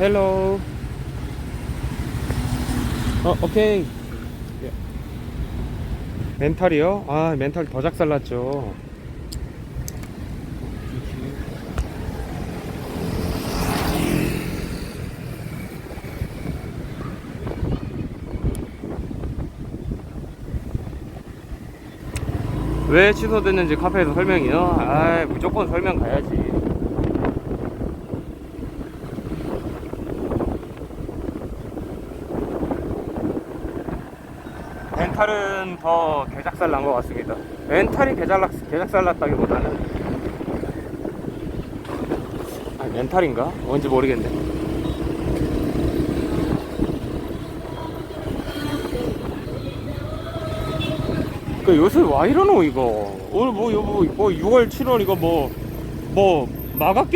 헬로. 어, 오케이. 예. 멘탈이요? 아, 멘탈 더 작살났죠. 왜 취소됐는지 카페에서 설명이요? 아, 무조건 설명 가야지. 멘탈은 더 개작살 난 것 같습니다. 멘탈이 개작락, 개작살 났다기보다는 아, 멘탈인가? 뭔지 모르겠네. 그 요새 와 이러노 이거 오늘 뭐 여보 뭐 6월 7월 이거 뭐뭐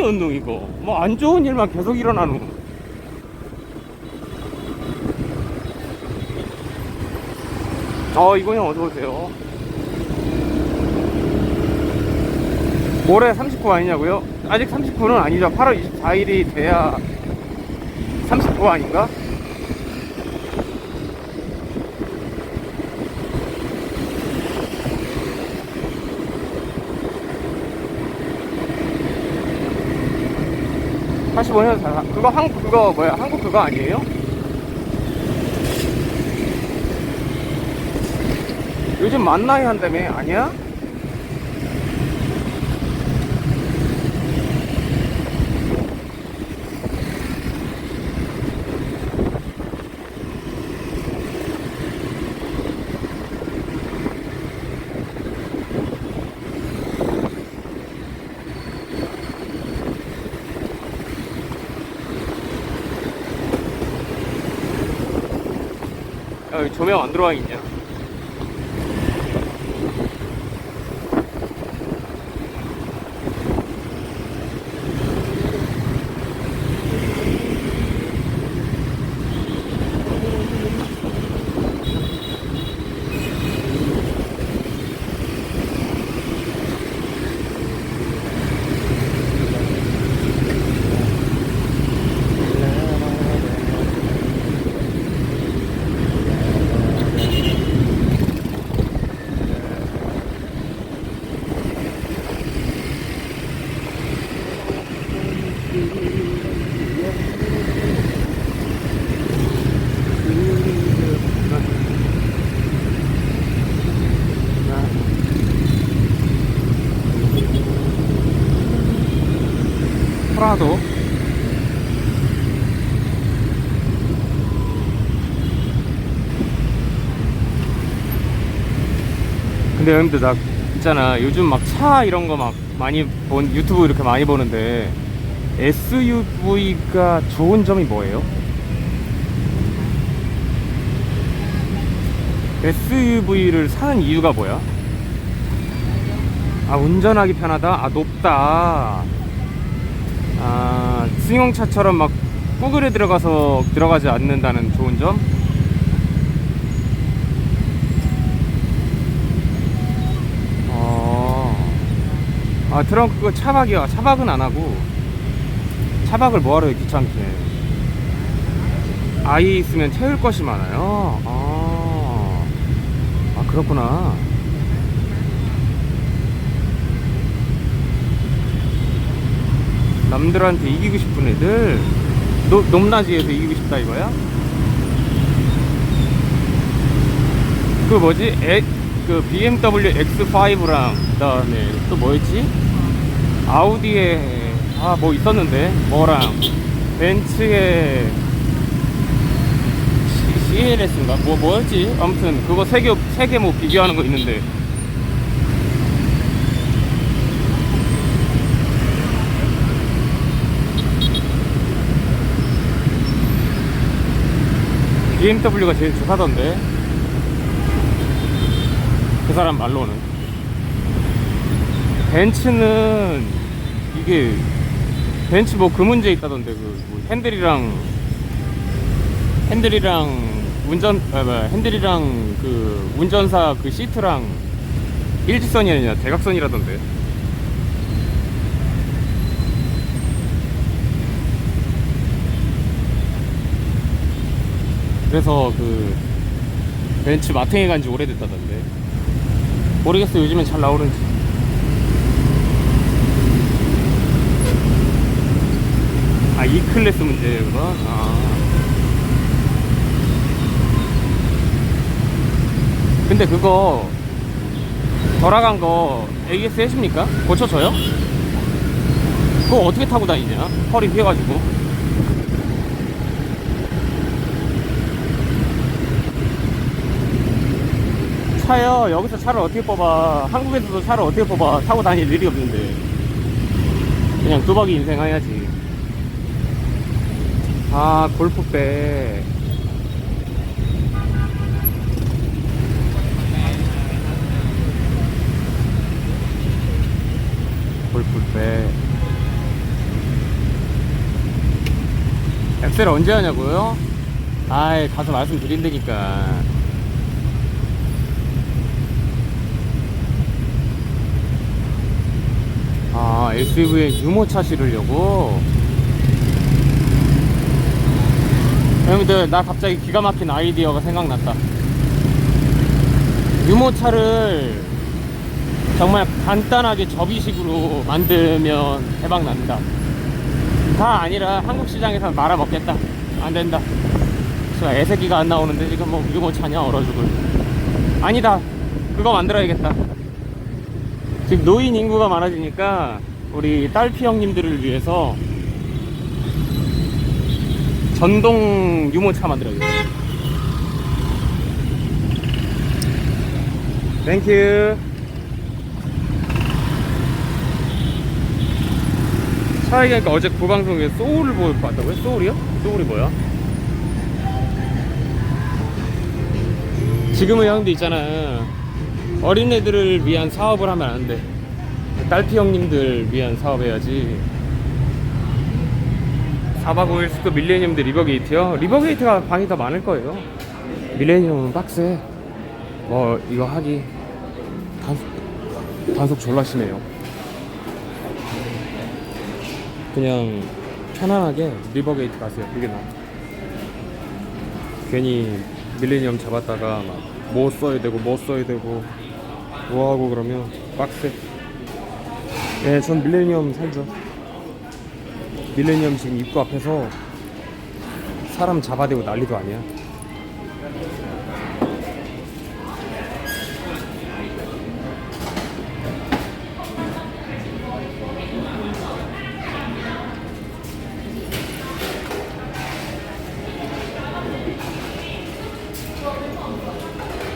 운동 이거 뭐 안 좋은 일만 계속 일어나노 어 이거 형 어서 오세요 올해 39 아니냐고요? 아직 39는 아니죠 8월 24일이 돼야 39 아닌가? 다시 자 그거 한국 그거 뭐야 한국 그거 아니에요? 요즘 만나이 한다며 아니야? 야, 조명 안 들어와 있냐? 프라도 근데 여러분들 나 있잖아 요즘 막 차 이런 거 막 많이 본 유튜브 이렇게 많이 보는데 SUV가 좋은 점이 뭐예요? SUV를 사는 이유가 뭐야? 아 운전하기 편하다? 아 높다 아 승용차처럼 막 꾸그려 들어가서 들어가지 않는다는 좋은 점? 어. 아 트렁크 차박이야 차박은 안 하고. 차박을 뭐하러 해 귀찮게. 아이 있으면 태울 것이 많아요. 아, 아 그렇구나 남들한테 이기고 싶은 애들 노, 높낮이에서 이기고 싶다 이거야? 그 뭐지? 에, 그 BMW X5랑 그다음에 또 뭐였지? 아우디에 아 뭐 있었는데 뭐랑 벤츠에 CLS인가 뭐 뭐였지? 아무튼 그거 세개세 개뭐 비교하는 거 있는데 BMW가 제일 좋다던데. 그 사람 말로는. 벤츠는 이게 벤츠 뭐 그 문제 있다던데. 그 뭐 핸들이랑 핸들이랑 운전 아 뭐야 핸들이랑 그 운전사 그 시트랑 일직선이 아니라 대각선이라던데 그래서 그 벤츠 마탱에 간 지 오래됐다던데 모르겠어 요즘엔 잘 나오는지 아 E 클래스 그건? 아. 근데 그거 돌아간 거 AS 해줍니까? 고쳐줘요? 그거 어떻게 타고 다니냐? 허리 휘어가지고 차요. 여기서 차를 어떻게 뽑아? 한국에서도 차를 어떻게 뽑아? 타고 다닐 일이 없는데. 그냥 뚜벅이 인생 해야지. 아 골프백. 골프백. 엑셀 언제 하냐고요? 아이 가서 말씀드린다니까 아 SUV에 유모차 실으려고. 여러분들 나 갑자기 기가 막힌 아이디어가 생각났다. 유모차를 정말 간단하게 접이식으로 만들면 대박 납니다. 다 아니라 한국 시장에서 말아 먹겠다. 안 된다. 진짜 애새끼가 안 나오는데 지금 뭐 유모차냐 얼어 죽을. 아니다. 그거 만들어야겠다. 지금 노인 인구가 많아지니까 우리 딸피 형님들을 위해서 전동 유모차 만들어야겠다 땡큐 차 얘기하니까 어제 그 방송에 소울을 보고 봤다고요? 소울이요? 소울이 뭐야? 지금의 형도 있잖아 어린애들을 위한 사업을 하면 안 돼. 딸피 형님들 위한 사업 해야지. 4박 5일 스크 밀레니엄드 리버게이트요? 리버게이트가 방이 더 많을 거예요. 밀레니엄은 빡세. 뭐, 이거 하기. 단속, 단속 졸라 심해요. 그냥 편안하게 리버게이트 가세요. 그게 나아. 괜히 밀레니엄 잡았다가 막 뭐 써야 되고 뭐 써야 되고 뭐 하고 그러면 빡세. 네, 전 밀레니엄 살죠. 밀레니엄 지금 입구 앞에서 사람 잡아대고 난리도 아니야.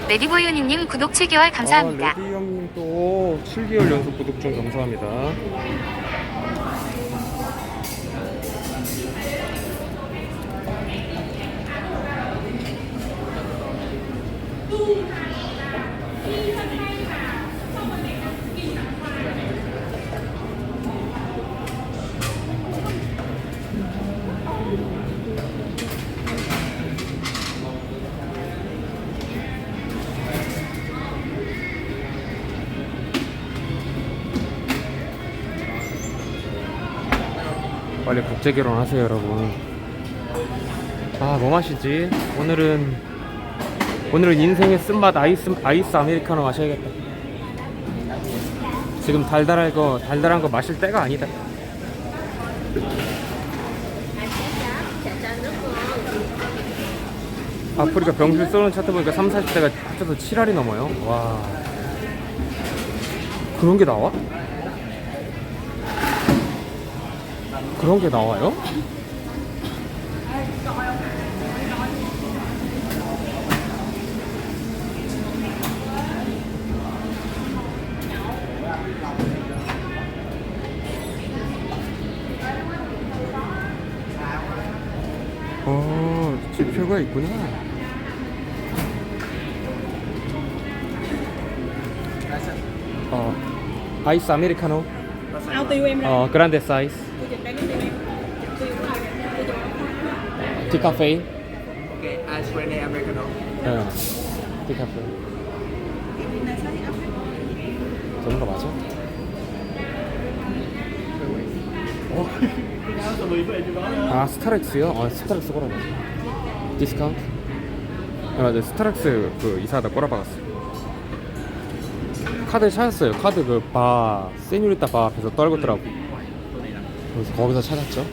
레디보이님 구독 7개월 감사합니다. 아, 또 7개월 연속 구독 좀 감사합니다. 빨리 국제 결혼하세요, 여러분. 아, 뭐 마시지? 오늘은 오늘은 인생의 쓴맛 아이스 아이스 아메리카노 마셔야겠다. 지금 달달한 거 달달한 거 마실 때가 아니다. 아프리카 병실 쏘는 차트 보니까 3, 40대가 합쳐서 7알이 넘어요. 와. 그런 게 나와? 그런 게 나와요? 어, 지표가 있구나. 어, 아이스 아메리카노. 어, 그란데 사이즈. 디카페인. Okay, ice rene americano. 어, 디카페인. 저런 거 맞아? 아 스타렉스요? 아 스타렉스 맞아 디스카운트? 아, 맞아 스타렉스 그 이사하다 꼬라박았어 카드 찾았어요 카드 그바 세뉴리타 바 앞에서 떨궜더라고 그래서 거기서 찾았죠